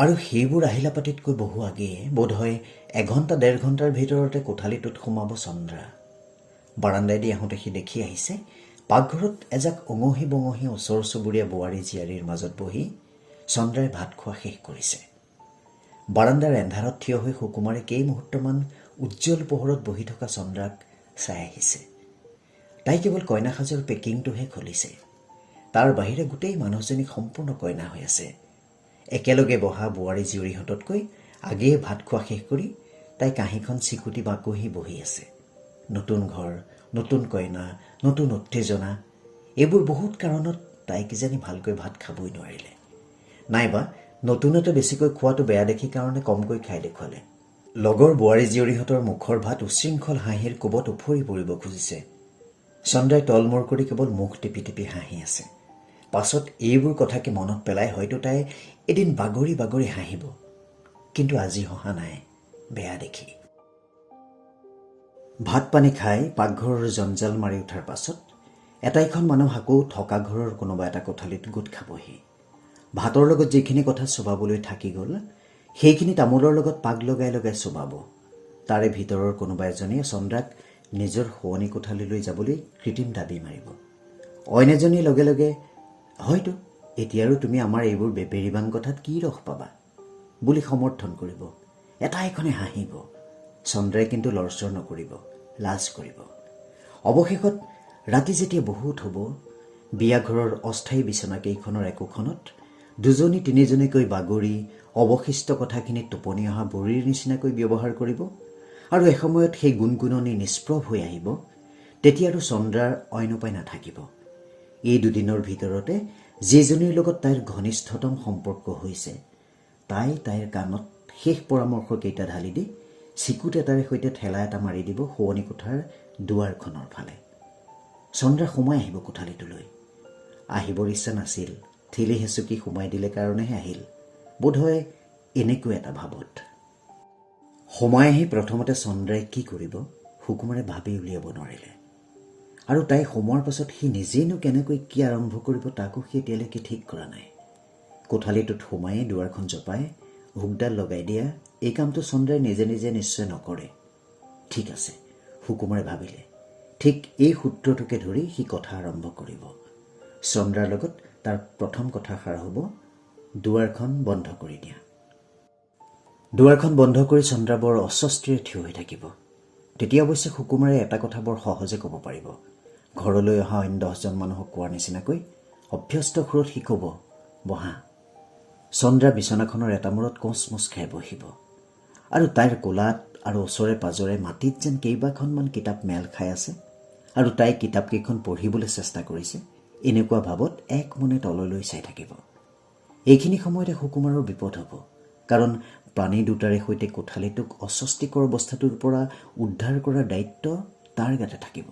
আৰু সেইবোৰ আহিলাপাতিতকৈ বহু আগেয়ে বোধহয় এঘণ্টা ডেৰ ঘণ্টাৰ ভিতৰতে কোঠালিটোত সোমাব চন্দ্ৰা। বাৰাণ্ডাইদি আহোঁতে সি দেখি আহিছে পাকঘৰত এজাক উঙহি বঙহি ওচৰ চুবুৰীয়া বোৱাৰী জীয়াৰীৰ মাজত বহি চন্দ্ৰাই ভাত খোৱা শেষ কৰিছে। বাৰাণ্ডাৰ এন্ধাৰত থিয় হৈ সুকুমাৰে কেই মুহূৰ্তমান উজ্জ্বল পোহৰত বহি থকা চন্দ্ৰাক চাই আহিছে। তাই কেৱল কইনা সাজৰ পেকিংটোহে খুলিছে। তাৰ বাহিৰে গোটেই মানুহজনী সম্পূৰ্ণ কইনা হৈ আছে। একেলগে বহা বোৱাৰী জীয়ৰীহঁততকৈ আগেয়ে ভাত খোৱা শেষ কৰি তাই কাঁহীখন চিকুটি বাকহি বহি আছে। নতুন ঘৰ নতুন কইনা নতুন উত্তেজনা এইবোৰ বহুত কাৰণত তাই কিজানি ভালকৈ ভাত খাবই নোৱাৰিলে। নাইবা নতুনতে বেছিকৈ খোৱাটো বেয়া দেখি কাৰণে কমকৈ খাই দেখুৱালে। লগৰ বোৱাৰী জীয়ৰীহঁতৰ মুখৰ ভাত উচ্ছৃংখল হাঁহিৰ কোবত উফৰি পৰিব খুজিছে। চন্দ্ৰাই তলমূৰ কৰি কেৱল মুখ টিপি টিপি হাঁহি আছে। পাছত এইবোৰ কথাকে মনত পেলাই হয়তো তাই এদিন বাগৰি বাগৰি হাঁহিব। কিন্তু আজি হহা নাই বেয়া দেখি। ভাত পানী খাই পাকঘৰৰ জঞ্জাল মাৰি উঠাৰ পাছত এটাইখন মানুহ আকৌ থকা ঘৰৰ কোনোবা এটা কোঠালিত গোট খাবহি। ভাতৰ লগত যিখিনি কথা চোবাবলৈ থাকি গ'ল সেইখিনি তামোলৰ লগত পাক লগাই লগাই চোবাব। তাৰে ভিতৰৰ কোনোবা এজনীয়ে চন্দ্ৰাক নিজৰ শোৱনি কোঠালিলৈ যাবলৈ কৃত্ৰিম দাবী মাৰিব। অইন এজনীয়ে লগে লগে হয়তো এতিয়া আৰু তুমি আমাৰ এইবোৰ বেপেৰিবাং কথাত কি ৰস পাবা? বুলি সমৰ্থন কৰিব। এটা এখনে হাঁহিব। চন্দ্ৰাই কিন্তু লৰচৰ নকৰিব লাজ কৰিব। অৱশেষত ৰাতি যেতিয়া বহুত হ'ব বিয়াঘৰৰ অস্থায়ী বিচনাকেইখনৰ একোখনত দুজনী তিনিজনীকৈ বাগৰি অৱশিষ্ট কথাখিনি টোপনি অহা বুঢ়ীৰ নিচিনাকৈ ব্যৱহাৰ কৰিব আৰু এসময়ত সেই গুণগুণনি নিষ্প্ৰভ হৈ আহিব তেতিয়া আৰু চন্দ্ৰাৰ অইন উপায় নাথাকিব। এই দুদিনৰ ভিতৰতে যিজনীৰ লগত তাইৰ ঘনিষ্ঠতম সম্পৰ্ক হৈছে। তাই তাইৰ কাণত শেষ পৰামৰ্শকেইটা ঢালি দি চিকুট এটাৰে সৈতে ঠেলা এটা মাৰি দিব শোৱনি কোঠাৰ দুৱাৰখনৰ ফালে। চন্দ্ৰা সোমাই আহিব কোঠালিটোলৈ। আহিবৰ ইচ্ছা নাছিল। ঠেলি হেঁচুকি সোমাই দিলে কাৰণেহে আহিল। বোধহয় এনেকৈ এটা ভাৱত সোমাই আহি প্ৰথমতে চন্দ্ৰাই কি কৰিব সুকুমাৰে ভাবি উলিয়াব নোৱাৰিলে। আৰু তাই সোমোৱাৰ পাছত সি নিজেইনো কেনেকৈ কি আৰম্ভ কৰিব তাকো সি এতিয়ালৈকে ঠিক কৰা নাই। কোঠালিটোত সোমাই দুৱাৰখন জপাই হুকডাল লগাই দিয়া এই কামটো চন্দ্ৰাই নিজে নিজে নিশ্চয় নকৰে। ঠিক আছে সুকুমাৰে ভাবিলে। ঠিক এই সূত্ৰটোকে ধৰি সি কথা আৰম্ভ কৰিব। চন্দ্ৰাৰ লগত তাৰ প্ৰথম কথাষাৰ হ'ব দুৱাৰখন বন্ধ কৰি দিয়া। দুৱাৰখন বন্ধ কৰি চন্দ্ৰা বৰ অস্বস্তিৰে থিয় হৈ থাকিব। তেতিয়া অৱশ্যে সুকুমাৰে এটা কথা বৰ সহজে ক'ব পাৰিব। ঘৰলৈ অহা অইন দহজন মানুহক কোৱাৰ নিচিনাকৈ অভ্যস্ত সুৰত সি ক'ব বহা চন্দ্ৰা বিচনাখনৰ এটা মূৰত কোচমোচ খাই বহিব আৰু তাইৰ কোলাত আৰু ওচৰে পাজৰে মাটিত যেন কেইবাখনমান কিতাপ মেল খাই আছে আৰু তাই কিতাপকেইখন পঢ়িবলৈ চেষ্টা কৰিছে এনেকুৱা ভাৱত এক মনে তললৈ চাই থাকিব। এইখিনি সময়তে সুকুমাৰৰ বিপদ হ'ব কাৰণ প্ৰাণী দুটাৰে সৈতে কোঠালিটোক অস্বস্তিকৰ অৱস্থাটোৰ পৰা উদ্ধাৰ কৰাৰ দায়িত্ব তাৰ গাতে থাকিব।